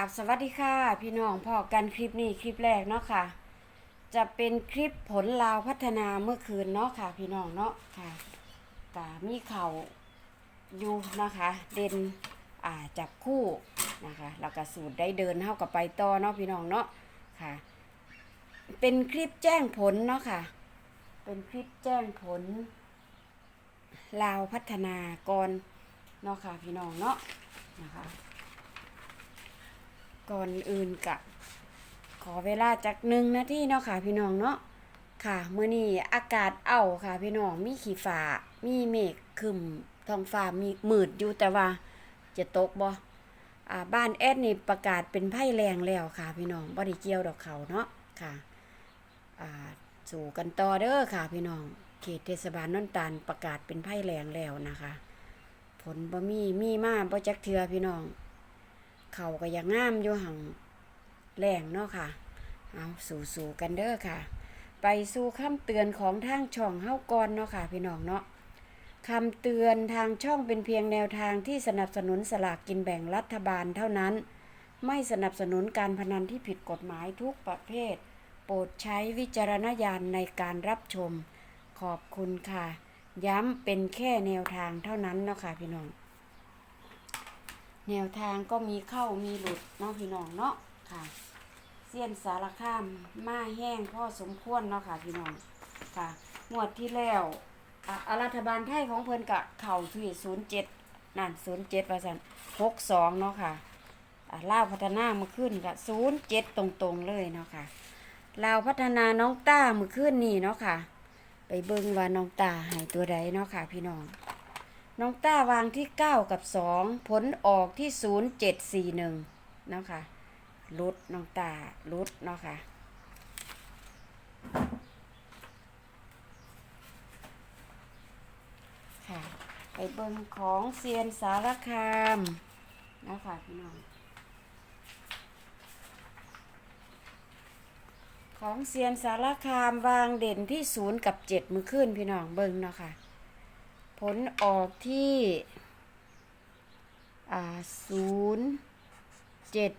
ราบสวัสดีค่ะ พี่น้องพอกันคลิปนี้คลิปแรกเนาะค่ะ จะเป็นคลิปผลลาวพัฒนาเมื่อคืนเนาะค่ะ พี่น้องเนาะค่ะกามีเข่าอยู่นะคะ เด่นอ่าจับคู่นะคะแล้วก็สูตรได้เดินเท่ากับไปต่อเนาะพี่น้องเนาะค่ะ เป็นคลิปแจ้งผลเนาะค่ะ เป็นคลิปแจ้งผล ลาวพัฒนากรเนาะค่ะพี่น้องเนาะนะคะ ก่อนอื่นกะขอเวลาจากหนึ่งนาทีเนาะค่ะ พี่น้องเนาะค่ะเมื่อนี้อากาศเอาค่ะ พี่น้องมีขี้ฟ้ามีเมฆคึมท้องฟ้ามีมืดอยู่แต่ว่าจะตกบ่อ่าบ้านแอดนี่ประกาศเป็นไพ่แรงแล้วค่ะ พี่น้องบ่ได้เกี่ยวดอกเขาเนาะค่ะอ่าสู่กันต่อเด้อค่ะ พี่น้องเขตเทศบาลนนตาลประกาศเป็นไพ่แรงแล้วนะคะ ผลบ่มีมีมาบ่จักเทือพี่น้อง เขาก็ยังงามอยู่หังแรงเนาะค่ะ เอาสู่สู่กันเด้อค่ะ ไปสู่คำเตือนของทางช่องเฮ้ากอนเนาะค่ะ พี่น้องเนาะคำเตือนทางช่องเป็นเพียงแนวทางที่สนับสนุนสลากกินแบ่งรัฐบาลเท่านั้น ไม่สนับสนุนการพนันที่ผิดกฎหมายทุกประเภท โปรดใช้วิจารณญาณในการรับชม ขอบคุณค่ะ ย้ำเป็นแค่แนวทางเท่านั้นเนาะค่ะพี่น้อง แนวทางก็มีเข้ามีหลุดเนาะพี่น้องเนาะค่ะเสี้ยนสารข้ามมาแห้งพ่อสมควรเนาะค่ะพี่น้องค่ะงวดที่แล้วอ่ารัฐบาลไทยของเพิ่นกะเข่าที่ศูนย์เจ็ดนั่นศูนย์เจ็ดว่าสันหกสองเนาะค่ะอะลาวพัฒนามาขึ้นกะศูนย์เจ็ดตรงๆเลยเนาะค่ะลาวพัฒนาน้องต้ามือขึ้นนี่เนาะค่ะ ไปเบิ่งว่าน้องตาหายตัวใดเนาะค่ะ พี่น้อง น้องต้าวางที่ 9 กับ 2 ผลออกที่ 0741เนะคะลุดน้องตาลุดเนาะค่ะค่ะไปเบิ่งของเซียนสารคามนะค่ะพี่น้องของเซียนสารคามวางเด่นที่ศูนย์กับเจ็ดมือขึ้นพี่น้องเบิ่งเนาะค่ะ ผลออกที่ศูนย์เจ็ด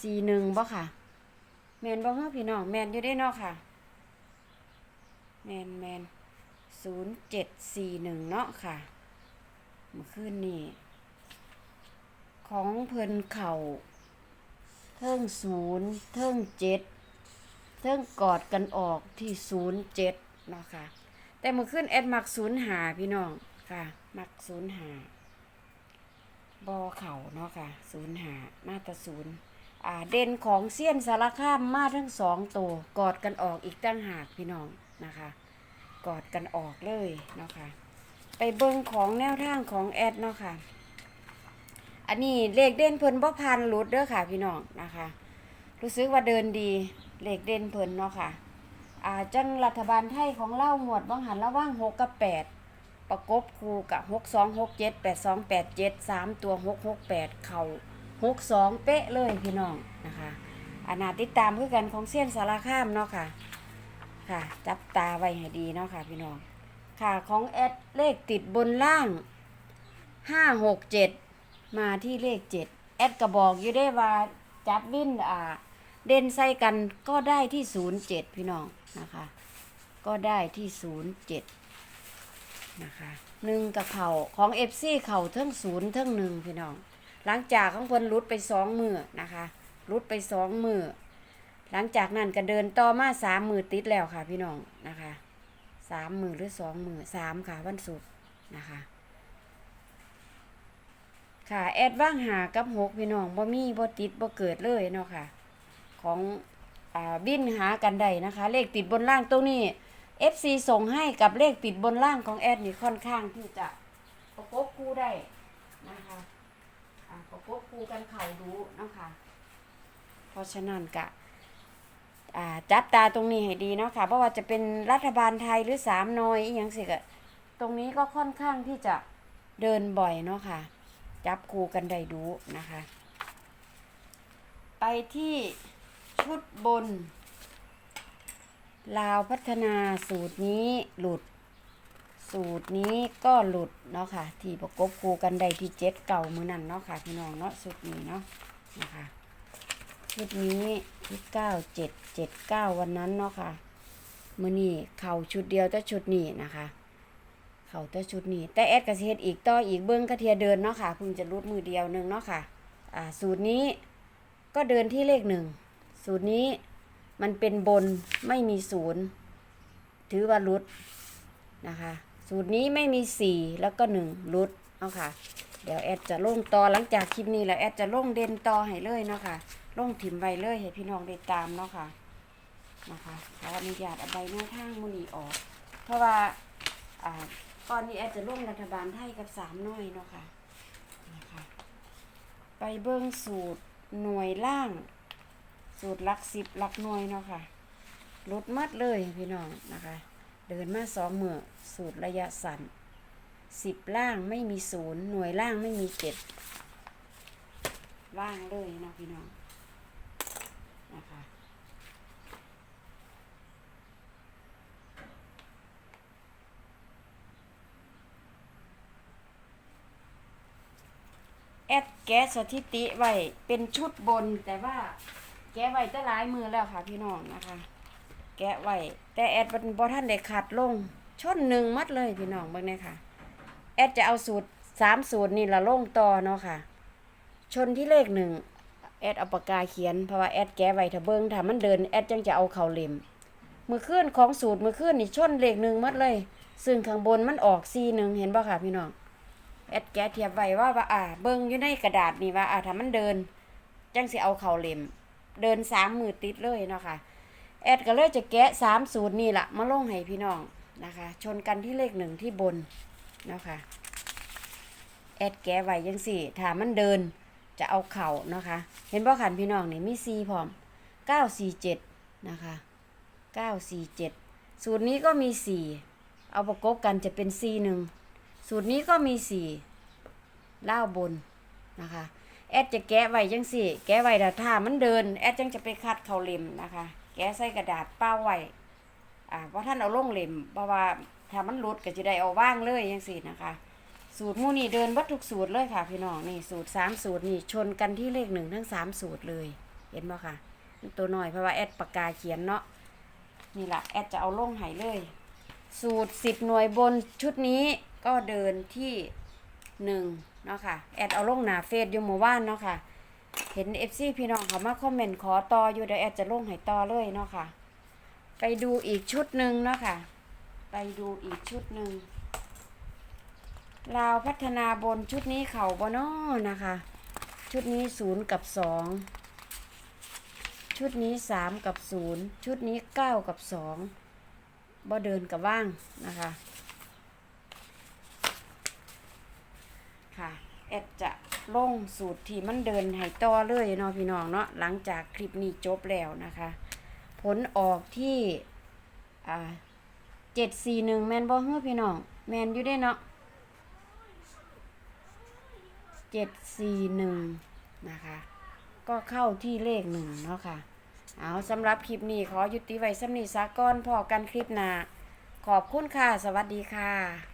สี่หนึ่งบ่ค่ะ แมนบ่ฮะพี่น้องแมนอยู่ได้เนาะค่ะ แมนแมนศูนย์เจ็ดสี่หนึ่งเนาะค่ะ เมื่อคืนนี้ของเพิ่นเข่าเทิงศูนย์เทิงเจ็ดเทิงกอดกันออกที่ศูนย์เจ็ดเนาะค่ะ แต่เมื่อคืนแอดมักศูนย์หาพี่น้องค่ะ มักศูนย์หาบอเข่าเนาะค่ะศูนย์หามาตรศูนย์อ่าเด่นของเซียนสารคามมาทั้งสองตัวกอดกันออกอีกตั้งหากพี่น้องนะคะ กอดกันออกเลยเนาะค่ะ ไปเบิ่งของแนวทางของแอดเนาะค่ะ อันนี้เลขเด่นเพิ่นบ่พันหลุดเด้อค่ะพี่น้องนะคะ รู้สึกว่าเดินดีเลขเด่นเพิ่นเนาะค่ะ อ่าจังรัฐบาลไทยของเล่าหมวดบางหันระว่างหกกับแปดประกบคู่กับหกสองหกเจ็ดแปดสองแปดเจ็ดสามตัวหกหกแปดเข่าหกสองเป๊ะเลยพี่น้องนะคะอานาติดตามคือกันของเซียนสารคามเนาะค่ะ ค่ะ จับตาไว้ให้ดีเนาะค่ะพี่น้อง ค่ะของแอดเลขติดบนล่างห้าหกเจ็ดมาที่เลขเจ็ดแอดกระบอกอยู่ได้ว่าจับวินอ่า เด่นใส่กันก็ได้ที่ศูนย์เจ็ดพี่น้องนะคะ ก็ได้ที่ศูนย์เจ็ดนะคะหนึ่งกับเข่าของเอฟซีเข่าเทั้งศูนย์เทั้งหนึ่งพี่น้อง หลังจากของเพิ่นรุดไปสองมือนะคะรุดไปสองมือหลังจากนั้นก็เดินต่อมาสามมือติดแล้วค่ะพี่น้องนะคะสามมือหรือสองมือสามค่ะวันศุกร์นะคะค่ะแอดว่างหากับหกพี่น้องบ่มีบ่ติดบ่เกิดเลยเนาะค่ะ ของอ่าบินหากันได้นะคะ เลขติดบนล่างตรงนี้ FC ส่งให้กับเลขติดบนล่างของแอดนี่ค่อนข้างที่จะประกบคู่ได้นะคะอ่าประกบคู่กันเข่าดูเนาะคะเพราะฉะนั้นกะจับตาตรงนี้ให้ดีเนาะค่ะเพราะว่าจะเป็นรัฐบาลไทยหรือสามน้อยอหยังสิกะตรงนี้ก็ค่อนข้างที่จะเดินบ่อยเนาะค่ะ จับคู่กันได้ดูนะคะ ไปที่ ชุดบน ลาวพัฒนาสูตรนี้หลุด สูตรนี้ก็หลุดเนาะค่ะ ที่ประกบคู่กันได้ที่เจ็ดเก่ามือนั่นเนาะค่ะพี่น้องเนาะสูตรนี้เนาะนะคะชุดนี้ที่เก้าเจ็ดเจ็ดเก้าวันนั้นเนาะค่ะมือนี้เข่าชุดเดียวแต่ชุดนี้นะคะเข่าแต่ชุดนี้แต่แอดกระเฮ็ดอีกต่ออีกเบิ้งกระเทียเดินเนาะค่ะเพิ่งจะรูดมือเดียวหนึ่งเนาะค่ะ อ่า สูตรนี้ก็เดินที่เลขหนึ่ง สูตรนี้มันเป็นบนไม่มีศูนย์ถือว่ารุดนะคะ สูตรนี้ไม่มีสี่แล้วก็หนึ่งรุดเนาะค่ะ เดี๋ยวแอดจะลงต่อหลังจากคลิปนี้แล้วแอดจะลงเด่นต่อให้เลยเนาะค่ะลงถิ่มไว้เลยให้พี่น้องได้ตามเนาะค่ะนะคะขออนุญาตเอาใบหน้าทางมุนีออก เพราะว่าอ่าก่อนนี้แอดจะลงรัฐบาลไทยกับสามหน่วยเนาะค่ะนะคะไปเบิ้องสูตรหน่วยล่าง สูตรลักสิบลักหน่วยเนาะค่ะลดมัดเลยพี่น้องนะคะ เดินมาสองมือสูตรระยะสั้นสิบล่างไม่มีศูนย์หน่วยล่างไม่มีเจ็ดว่างเลยเนาะพี่น้องนะคะแอดแก๊สสถิติไว้เป็นชุดบนแต่ว่า แกะไว้จะหลายมือแล้วค่ะพี่น้องนะคะ แกะไว้แต่แอดบ่บ่ท่านได้ขัดลงชนหนึ่งมัดเลยพี่น้องเบิ่งเนี่ยค่ะ แอดจะเอาสูตรสามสูตรนี่ละลงต่อเนาะค่ะ ชนที่เลขหนึ่งแอดเอาปากกาเขียนเพราะว่าแอดแก้ไว้ถ้าเบิ้งถ้ามันเดินแอดจังจะเอาเข่าเล็มมือขึ้นของสูตรมือขึ้นนี่ชนเลขหนึ่งมัดเลย ซึ่งข้างบนมันออกซีหนึ่งเห็นป่ะค่ะพี่น้องแอดแกะเทียบไว้ว่าว่าอ่าเบิ้งอยู่ในกระดาษนี่ว่าอ่าถ้ามันเดินจังสิเอาเข่าเล็ม เดินสามมือติดเลยเนาะค่ะแอดก็เลยจะแกะสามสูตรนี่แหละมาลงให้พี่น้องนะคะ ชนกันที่เลขหนึ่งที่บนเนาะค่ะแอดแกะไว้ยังสี่ถามมันเดินจะเอาเข่านะคะ เห็นบ่ขันพี่น้องนี่มีซีพร้อมเก้าสี่เจ็ดนะคะเก้าสี่เจ็ดสูตรนี้ก็มีสี่เอาประกบกันจะเป็นซีหนึ่งสูตรนี้ก็มีสี่เล่าบนนะคะ แอดจะแกะไว้จังสี่ แกะไว้แต่ถ้ามันเดิน แอดจังจะไปคัดเข่าเล็มนะคะ แกะใส่กระดาษเป้าไว้อ่าเพราะท่านเอาลงเล็มเพราะว่าถ้ามันหลุดก็จะได้เอาว่างเลยจังสี่นะคะ สูตรมูนี่เดินวัดทุกสูตรเลยค่ะพี่น้องนี่สูตรสามสูตรนี่ชนกันที่เลขหนึ่งทั้งสามสูตรเลย เห็นบ่ค่ะ ตัวหน่อยเพราะว่าแอดปากกาเขียนเนาะนี่แหละแอดจะเอาลงให้เลย สูตรสิบหน่วยบนชุดนี้ก็เดินที่หนึ่ง เนาะค่ะ แอดเอาลงหนาเฟซอยู่หมู่บ้านเนาะค่ะ เห็นเอฟซีพี่น้องเขามาคอมเมนต์ขอต่ออยู่เดี๋ยวแอดจะลงให้ต่อเลยเนาะค่ะ ไปดูอีกชุดหนึ่งเนาะค่ะ ไปดูอีกชุดหนึ่งลาวพัฒนาบนชุดนี้เข่าบนอนะคะ ชุดนี้ศูนย์กับสองชุดนี้สามกับศูนย์ชุดนี้เก้ากับสองบ่เดินกับว่างนะคะ ค่ะแอดจะลงสูตรที่มันเดินให้ต่อเลยเนาะพี่น้องเนาะหลังจากคลิปนี้จบแล้วนะคะ ผลออกที่อ่าเจ็ดสี่หนึ่งแมนบอเฮ้อพี่น้อง แมนอยู่ได้เนาะเจ็ดสี่หนึ่งนะคะ ก็เข้าที่เลขหนึ่งเนาะค่ะ เอาสำหรับคลิปนี้ขอยุติไว้สำนีสาก้อนพอกันคลิปหน้าขอบคุณค่ะ สวัสดีค่ะ